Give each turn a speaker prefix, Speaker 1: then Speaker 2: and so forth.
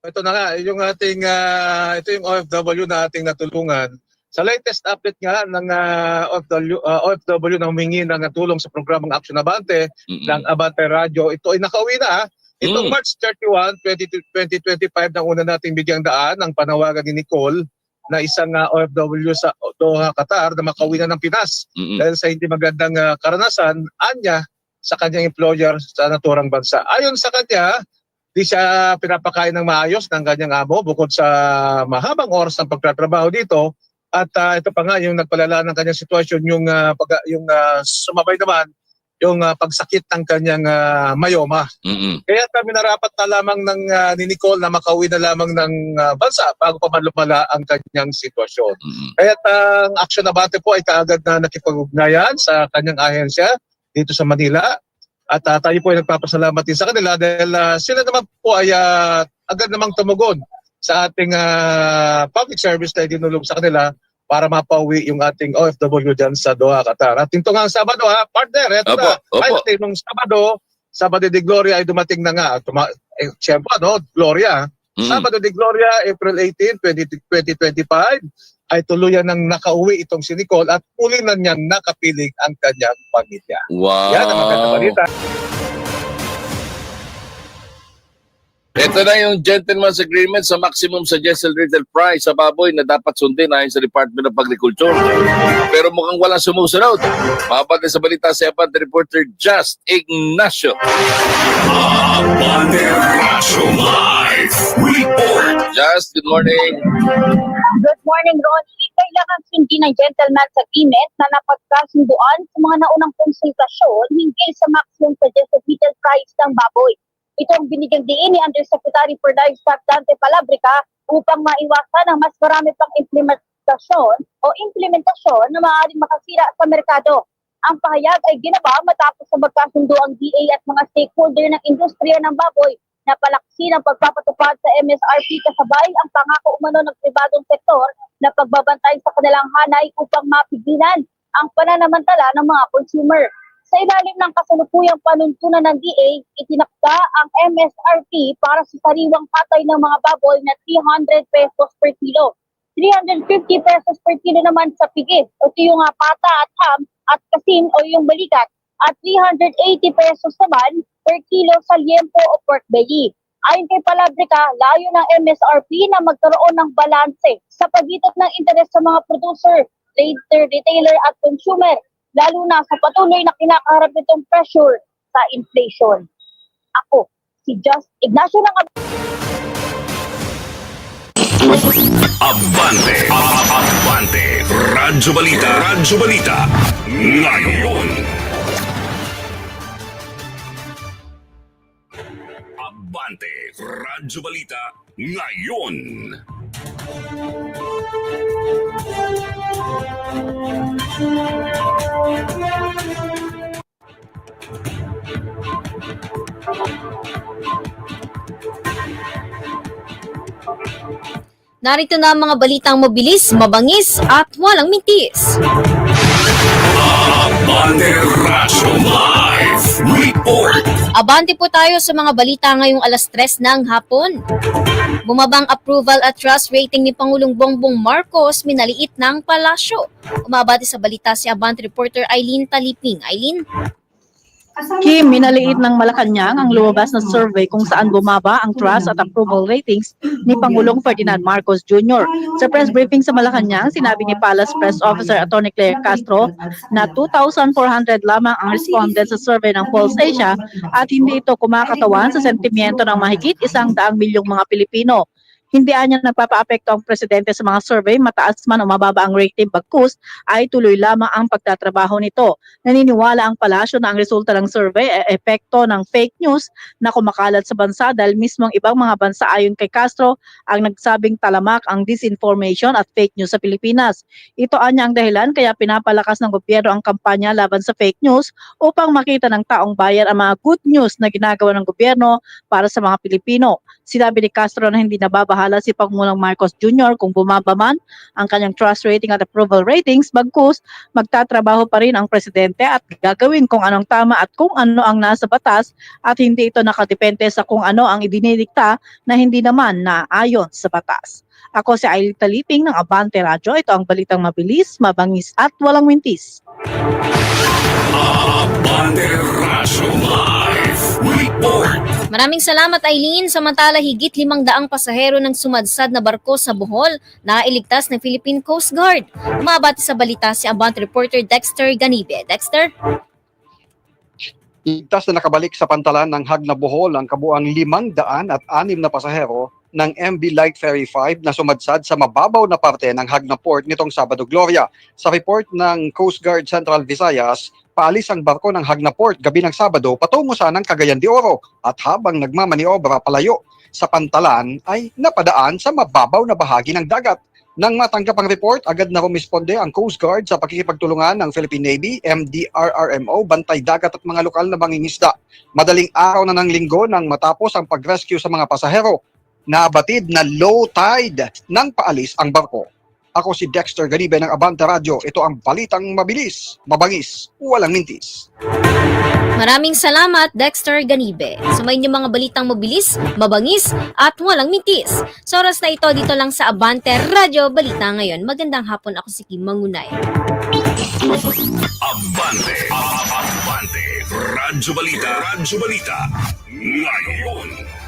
Speaker 1: Ito na nga, yung ating, ah, ito yung OFW na ating natulungan. Sa latest update nga ng ah, OFW, ah, OFW na humingi ng tulong sa programang Action Abante
Speaker 2: Mm-mm.
Speaker 1: ng Abante Radio, ito ay nakauwi na. ah. Itong
Speaker 2: Mm.
Speaker 1: March 31, 20, 2025, na una nating bigyang daan ang panawagan ni Nicole na isang ah, OFW sa Doha, Qatar na makauwi na ng Pinas
Speaker 2: Mm-mm.
Speaker 1: dahil sa hindi magandang ah, karanasan, anya sa kanyang employer sa naturang bansa. Ayon sa kanya, di siya pinapakain ng maayos ng kanyang amo bukod sa mahabang oras ng pagtatrabaho dito. At ah, ito pa nga yung nagpalala ng kanyang sitwasyon yung ah, pag, yung ah, sumabay naman yung ah, pagsakit ng kanyang ah, mayoma.
Speaker 2: Mm-mm.
Speaker 1: Kaya kami narapat na lamang ng ah, ni Nicole na makauwi na lamang ng ah, bansa bago pa man lumala ang kanyang sitwasyon.
Speaker 2: Mm-mm.
Speaker 1: Kaya ang Action Abante po ay kaagad na nakipag-ugnayan sa kanyang ahensya dito sa Manila. At ah, tayo po ay nagpapasalamat din sa kanila dahil ah, sila naman po ay ah, agad namang tumugon sa ating ah, public service na idinulog sa kanila para mapauwi yung ating OFW dyan sa Doha, Qatar. At ito nga ang Sabado ha, partner, eto
Speaker 2: Opo,
Speaker 1: na.
Speaker 2: opo.
Speaker 1: Ay, natin, nung Sabado, Sabado de Gloria ay dumating na nga. Tuma eh, siyempre, no, Gloria.
Speaker 2: Mm-mm.
Speaker 1: Sabado de Gloria, April 18, 20, 2025, ay tuluyan ng nakauwi itong si Nicole at muli na niyang nakapiling ang kanyang pamilya.
Speaker 2: Wow.
Speaker 1: Yan ang magandang balita.
Speaker 2: Ito na yung gentleman's agreement sa maximum suggested retail price sa baboy na dapat sundin ayon sa Department of Agriculture. Pero mukhang walang sumusunod. Mababa sa balita si Abante reporter Just Ignacio.
Speaker 3: Banderazo Live Report.
Speaker 2: Just, good morning.
Speaker 4: Good morning, Ronnie. Kailangan sundin ng gentleman's agreement na napagkasunduan sa mga naunang konsultasyon hinggil sa maximum suggested retail price ng baboy. Ito ang binigyang diin ni Undersecretary for Livestock Dante Palabrica upang maiwasan ang mas marami pang implementasyon o implementasyon na maaaring makasira sa merkado. Ang pahayag ay ginaba matapos sa magkasundo ang DA at mga stakeholder ng industriya ng baboy na palaksin ang pagpapatupad sa MSRP kasabay ang pangako umano ng pribadong sektor na pagbabantay sa kanilang hanay upang mapigilan ang pananamantala ng mga consumer. Sa ilalim ng kasalukuyang panuntunan ng DA, itinakda ang MSRP para sa sariwang patay ng mga baboy na 300 pesos per kilo. 350 pesos per kilo naman sa pigis. Ito yung pata at ham at kasin o yung balikat. At 380 pesos naman per kilo sa liempo o pork belly. Ayon kay Palabrica, layo ng MSRP na magkaroon ng balanse sa pagitan ng interes sa mga producer, trader, retailer at consumer, lalo na sa patuloy na kinakaharap nitong pressure sa inflation. Ako, si Just Ignacio ng
Speaker 3: Abante. Abante. Radyo Balita. Radyo Balita. Ngayon. Radyo Balita. Ngayon.
Speaker 5: Narito na ang mga balitang mabilis, mabangis at walang mintis.
Speaker 3: Banderazo Live Report.
Speaker 5: Abante po tayo sa mga balita ngayong alas 3 ng hapon. Bumabang approval at trust rating ni Pangulong Bongbong Marcos minaliit ng palasyo. Umabati sa balita si Abante reporter Eileen Taliping. Eileen?
Speaker 6: Kim, minaliit ng Malacanang ang lumabas na survey kung saan bumaba ang trust at approval ratings ni Pangulong Ferdinand Marcos Jr. Sa press briefing sa Malacanang, sinabi ni Palace Press Officer Atty. Claire Castro na 2,400 lamang ang respondent sa survey ng Pulse Asia at hindi ito kumakatawan sa sentimiento ng mahigit isang daang milyong mga Pilipino. Hindi anya nagpapaapekto ang presidente sa mga survey, mataas man o mababa ang rating bagkus, ay tuloy lamang ang pagtatrabaho nito. Naniniwala ang palasyo na ang resulta ng survey ay epekto ng fake news na kumakalat sa bansa dahil mismong ibang mga bansa ayon kay Castro ang nagsabing talamak ang disinformation at fake news sa Pilipinas. Ito anya ang dahilan kaya pinapalakas ng gobyerno ang kampanya laban sa fake news upang makita ng taong bayan ang mga good news na ginagawa ng gobyerno para sa mga Pilipino. Sinabi ni Castro na hindi nababahala bahala si Pangulong Marcos Jr. kung bumaba man ang kanyang trust rating at approval ratings, bagkus magtatrabaho pa rin ang presidente at gagawin kung anong tama at kung ano ang nasa batas at hindi ito nakadepende sa kung ano ang idinidikta na hindi naman na ayon sa batas. Ako si Aileen Taliping ng Abante Radio. Ito ang balitang mabilis, mabangis at walang mintis.
Speaker 3: Abante Radyo.
Speaker 5: Maraming salamat Eileen. Samantala higit limang daang pasahero ng sumadsad na barko sa Bohol na iligtas ng Philippine Coast Guard. Umabati sa balita si Abante reporter Dexter Ganibe. Dexter?
Speaker 7: Ligtas na nakabalik sa pantalan ng Hagna Bohol ang kabuang limang daan at anim na pasahero ng MB Light Ferry 5 na sumadsad sa mababaw na parte ng Hagna Port nitong Sabado Gloria. Sa report ng Coast Guard Central Visayas, paalis ang barko ng Hagna Port gabi ng Sabado patungo sa ng Cagayan de Oro at habang nagmamaniobra palayo sa pantalan ay napadaan sa mababaw na bahagi ng dagat. Nang matanggap ang report, agad na rumisponde ang Coast Guard sa pakikipagtulungan ng Philippine Navy, MDRRMO, Bantay Dagat at mga lokal na mangingisda. Madaling araw na ng linggo nang matapos ang pag-rescue sa mga pasahero, nabatid na low tide nang paalis ang barko. Ako si Dexter Ganibe ng Abante Radio. Ito ang balitang mabilis, mabangis, walang mintis.
Speaker 5: Maraming salamat Dexter Ganibe. Sumayin niyo mga balitang mabilis, mabangis at walang mintis. Sa oras na ito dito lang sa Abante Radio Balita ngayon. Magandang hapon ako si Kim Mangunay.
Speaker 3: Abante. Abante. Radyo Balita. Radyo Balita. Ngayon.